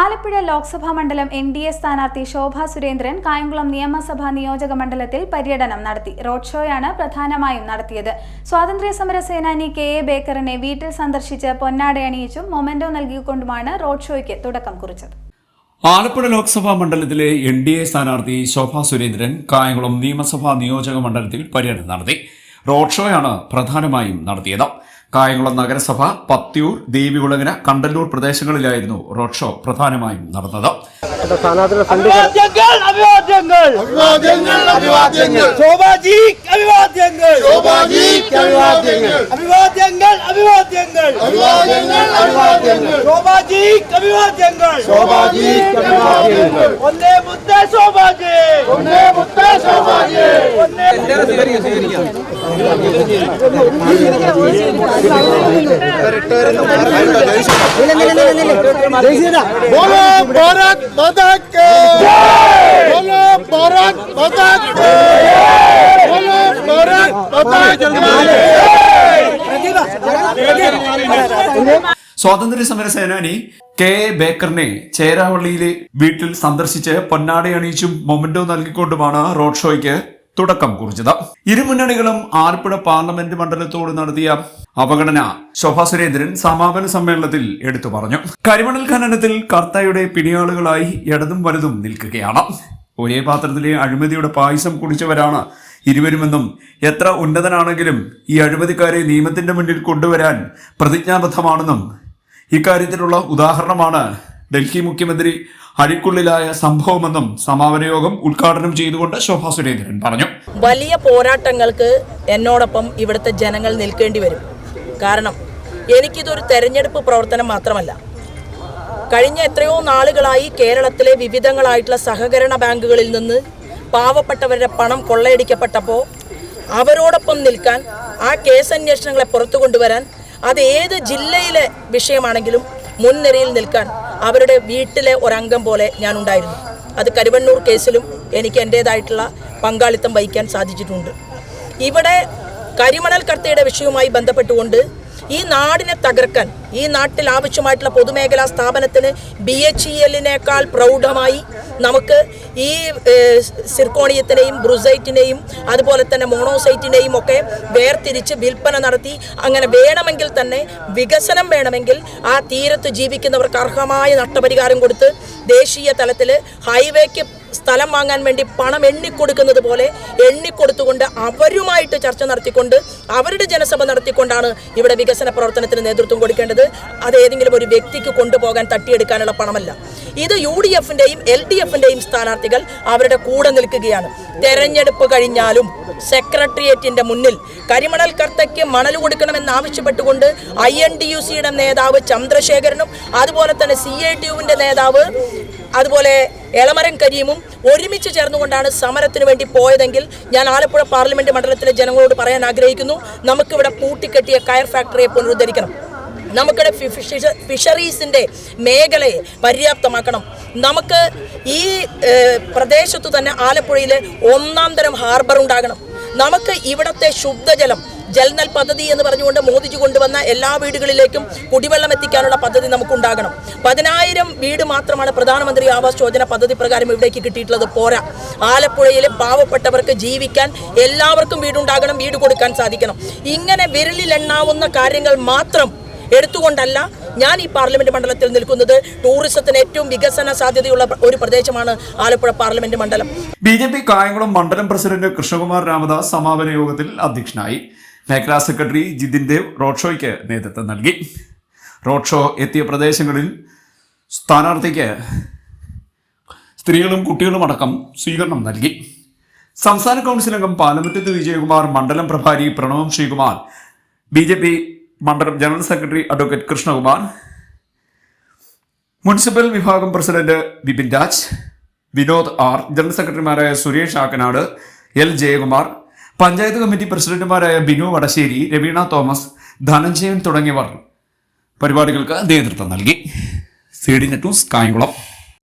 ആലപ്പുഴ ലോക്സഭാ മണ്ഡലം N D A സ്ഥാനാർത്ഥി ശോഭ സുരേന്ദ്രൻ കായംകുളം നിയമസഭാ നിയോജക മണ്ഡലത്തിൽ പര്യടനം നടത്തി. റോഡ് ഷോയാണ് പ്രധാനമായും നടത്തിയത്. സ്വാതന്ത്ര്യ സമര സേനാനി കെ എ ബേക്കറിനെ വീട്ടിൽ സന്ദർശിച്ച് പൊന്നാടയണിയിച്ചും മൊമെന്റോ നൽകിക്കൊണ്ടുമാണ് റോഡ് ഷോയ്ക്ക് തുടക്കം കുറിച്ചത്. ആലപ്പുഴ ലോക്സഭാ മണ്ഡലത്തിലെ എൻ ഡി എ സ്ഥാനാർത്ഥി ശോഭ സുരേന്ദ്രൻ കായംകുളം നിയമസഭാ നിയോജക മണ്ഡലത്തിൽ പര്യടനം നടത്തി. റോഡ് ഷോയാണ് പ്രധാനമായും നടത്തിയത്. കായംകുളം നഗരസഭ പത്തിയൂർ ദേവികുളങ്ങര കണ്ടല്ലൂർ പ്രദേശങ്ങളിലായിരുന്നു റോഡ് ഷോ പ്രധാനമായും നടന്നത്. സ്ഥാനാർത്ഥിയുടെ ശോഭാജി അഭിവാദ്യങ്ങൾ ശോഭാജിക്ക് അഭിവാദ്യങ്ങൾ അഭിവാദ്യങ്ങൾ അഭിവാദ്യങ്ങൾ അഭിവാദ്യങ്ങൾ അഭിവാദ്യങ്ങൾ ശോഭാജി അഭിവാദ്യങ്ങൾ ശോഭാജിക്ക് അഭിവാദ്യങ്ങൾ ഒന്നേ മുത്ത ശോഭാജി ഒന്നേ മുത്ത ശോഭാജി ഒന്നേ बोलो भारत माता के സ്വാതന്ത്ര്യ സമര സേനാനി കെ എ ബേക്കറിനെ ചേരാവള്ളിയിലെ വീട്ടിൽ സന്ദർശിച്ച് പൊന്നാടയണിയിച്ചും മൊമെന്റോ നൽകിക്കൊണ്ടുമാണ് റോഡ് ഷോയ്ക്ക് തുടക്കം കുറിച്ചത്. ഇരുമുന്നണികളും ആലപ്പുഴ പാർലമെന്റ് മണ്ഡലത്തോട് നടത്തിയ അവഗണന ശോഭാ സുരേന്ദ്രൻ സമാപന സമ്മേളനത്തിൽ എടുത്തു പറഞ്ഞു. കരിമണൽ ഖനനത്തിൽ കർത്തയുടെ പിണിയാളുകളായി ഇടതും വലുതും നിൽക്കുകയാണ്. ഒരേ പാത്രത്തിലെ അഴിമതിയുടെ പായസം കുടിച്ചവരാണ് ഇരുവരുമെന്നും എത്ര ഉന്നതനാണെങ്കിലും ഈ അഴിമതിക്കാരെ നിയമത്തിന്റെ മുന്നിൽ കൊണ്ടുവരാൻ പ്രതിജ്ഞാബദ്ധമാണെന്നും ഇക്കാര്യത്തിലുള്ള ഉദാഹരണമാണ് ഡൽഹി മുഖ്യമന്ത്രി അഴിക്കുള്ളിലായ സംഭവമെന്നും സമാപന യോഗം ഉദ്ഘാടനം ചെയ്തുകൊണ്ട് ശോഭാ സുരേന്ദ്രൻ പറഞ്ഞു. വലിയ പോരാട്ടങ്ങൾക്ക് എന്നോടൊപ്പം ഇവിടുത്തെ ജനങ്ങൾ നിൽക്കേണ്ടി വരും. കാരണം എനിക്കിതൊരു തെരഞ്ഞെടുപ്പ് പ്രവർത്തനം മാത്രമല്ല. കഴിഞ്ഞ എത്രയോ നാളുകളായി കേരളത്തിലെ വിവിധങ്ങളായിട്ടുള്ള സഹകരണ ബാങ്കുകളിൽ നിന്ന് പാവപ്പെട്ടവരുടെ പണം കൊള്ളയടിക്കപ്പെട്ടപ്പോൾ അവരോടൊപ്പം നിൽക്കാൻ ആ കേസന്വേഷണങ്ങളെ പുറത്തു കൊണ്ടുവരാൻ അത് ഏത് ജില്ലയിലെ വിഷയമാണെങ്കിലും മുൻനിരയിൽ നിൽക്കാൻ അവരുടെ വീട്ടിലെ ഒരംഗം പോലെ ഞാൻ ഉണ്ടായിരുന്നു അത് കരുവണ്ണൂർ കേസിലും എനിക്ക് എന്റേതായിട്ടുള്ള പങ്കാളിത്തം വഹിക്കാൻ സാധിച്ചിട്ടുണ്ട്. ഇവിടെ കരിമണൽ കർത്തയുടെ വിഷയവുമായി ബന്ധപ്പെട്ടുകൊണ്ട് ഈ നാടിനെ തകർക്കാൻ ഈ നാട്ടിൽ ആവശ്യമായിട്ടുള്ള പൊതുമേഖലാ സ്ഥാപനത്തിന് ബി എച്ച് ഇ എല്ലിനേക്കാൾ പ്രൗഢമായി നമുക്ക് ഈ സിർക്കോണിയത്തിനെയും ബ്രുസൈറ്റിനെയും അതുപോലെ തന്നെ മോണോസൈറ്റിനെയും ഒക്കെ വേർതിരിച്ച് വിൽപ്പന നടത്തി അങ്ങനെ വേണമെങ്കിൽ തന്നെ വികസനം വേണമെങ്കിൽ ആ തീരത്ത് ജീവിക്കുന്നവർക്ക് അർഹമായ നഷ്ടപരിഹാരം കൊടുത്ത് ദേശീയ തലത്തിൽ ഹൈവേക്ക് സ്ഥലം വാങ്ങാൻ വേണ്ടി പണം എണ്ണിക്കൊടുക്കുന്നത് പോലെ എണ്ണിക്കൊടുത്തുകൊണ്ട് അവരുമായിട്ട് ചർച്ച നടത്തിക്കൊണ്ട് അവരുടെ ജനസഭ നടത്തിക്കൊണ്ടാണ് ഇവിടെ വികസന പ്രവർത്തനത്തിന് നേതൃത്വം കൊടുക്കേണ്ടത്. അത് ഏതെങ്കിലും ഒരു വ്യക്തിക്ക് കൊണ്ടുപോകാൻ തട്ടിയെടുക്കാനുള്ള പണമല്ല. ഇത് യു ഡി എഫിന്റെയും എൽ ഡി എഫിന്റെയും സ്ഥാനാർത്ഥികൾ അവരുടെ കൂടെ നിൽക്കുകയാണ്. തെരഞ്ഞെടുപ്പ് കഴിഞ്ഞാലും സെക്രട്ടേറിയറ്റിന്റെ മുന്നിൽ കരിമണൽ കർത്തയ്ക്ക് മണൽ കൊടുക്കണമെന്ന് ആവശ്യപ്പെട്ടുകൊണ്ട് ഐ എൻ ഡി യു സിയുടെ നേതാവ് ചന്ദ്രശേഖരനും അതുപോലെ തന്നെ സി ഐ ടി യുവിന്റെ നേതാവ് അതുപോലെ എളമരം കരീമും ഒരുമിച്ച് ചേർന്നുകൊണ്ടാണ് സമരത്തിന് വേണ്ടി പോയതെങ്കിൽ ഞാൻ ആലപ്പുഴ പാർലമെന്റ് മണ്ഡലത്തിലെ ജനങ്ങളോട് പറയാൻ ആഗ്രഹിക്കുന്നു. നമുക്കിവിടെ പൂട്ടിക്കെട്ടിയ കയർ ഫാക്ടറിയെ പുനരുദ്ധരിക്കണം. നമുക്കിവിടെ ഫിഷറീസിന്റെ മേഖലയെ പര്യാപ്തമാക്കണം. നമുക്ക് ഈ പ്രദേശത്തു തന്നെ ആലപ്പുഴയിൽ ഒന്നാം തരം ഹാർബർ ഉണ്ടാകണം. നമുക്ക് ഇവിടത്തെ ശുദ്ധജലം ജൽനൽ പദ്ധതി എന്ന് പറഞ്ഞുകൊണ്ട് മോദിജി കൊണ്ടുവന്ന എല്ലാ വീടുകളിലേക്കും കുടിവെള്ളം എത്തിക്കാനുള്ള പദ്ധതി നമുക്കുണ്ടാകണം. പതിനായിരം വീട് മാത്രമാണ് പ്രധാനമന്ത്രി ആവാസ് യോജന പദ്ധതി പ്രകാരം ഇവിടേക്ക് കിട്ടിയിട്ടുള്ളത്. പോരാ. ആലപ്പുഴയിലെ പാവപ്പെട്ടവർക്ക് ജീവിക്കാൻ എല്ലാവർക്കും വീടുണ്ടാകണം വീട് കൊടുക്കാൻ സാധിക്കണം. ഇങ്ങനെ വിരലിലെണ്ണാവുന്ന കാര്യങ്ങൾ മാത്രം എടുത്തുകൊണ്ടല്ല ഞാൻ ഈ പാർലമെന്റ് മണ്ഡലത്തിൽ നിൽക്കുന്നത്. ടൂറിസത്തിന് ഏറ്റവും വികസന സാധ്യതയുള്ള ഒരു പ്രദേശമാണ് ആലപ്പുഴ പാർലമെന്റ് മണ്ഡലം. ബി ജെ പി കായംകുളം മണ്ഡലം പ്രസിഡന്റ് കൃഷ്ണകുമാർ രാമദാസ് സമാപന യോഗത്തിൽ അധ്യക്ഷനായി. മേഖലാ സെക്രട്ടറി ജിതിൻ ദേവ് റോഡ് ഷോയ്ക്ക് നേതൃത്വം നൽകി. റോഡ് ഷോ എത്തിയ പ്രദേശങ്ങളിൽ സ്ഥാനാർത്ഥിക്ക് സ്ത്രീകളും കുട്ടികളും അടക്കം സ്വീകരണം നൽകി. സംസ്ഥാന കൗൺസിൽ അംഗം പാലമുറ്റത്ത് വിജയകുമാർ മണ്ഡലം പ്രഭാരി Pranavam Sreekumar B J P മണ്ഡലം general secretary advocate Krishnakumar municipal വിഭാഗം president Bipin Raj Vinod R general സെക്രട്ടറിമാരായ സുരേഷ് ആക്കനാട് എൽ ജയകുമാർ പഞ്ചായത്ത് കമ്മിറ്റി പ്രസിഡന്റുമാരായ ബിനു വടശ്ശേരി രവീണ തോമസ് ധനഞ്ജയൻ തുടങ്ങിയവർ പരിപാടികൾക്ക് നേതൃത്വം നൽകി. C D net news Kayamkulam.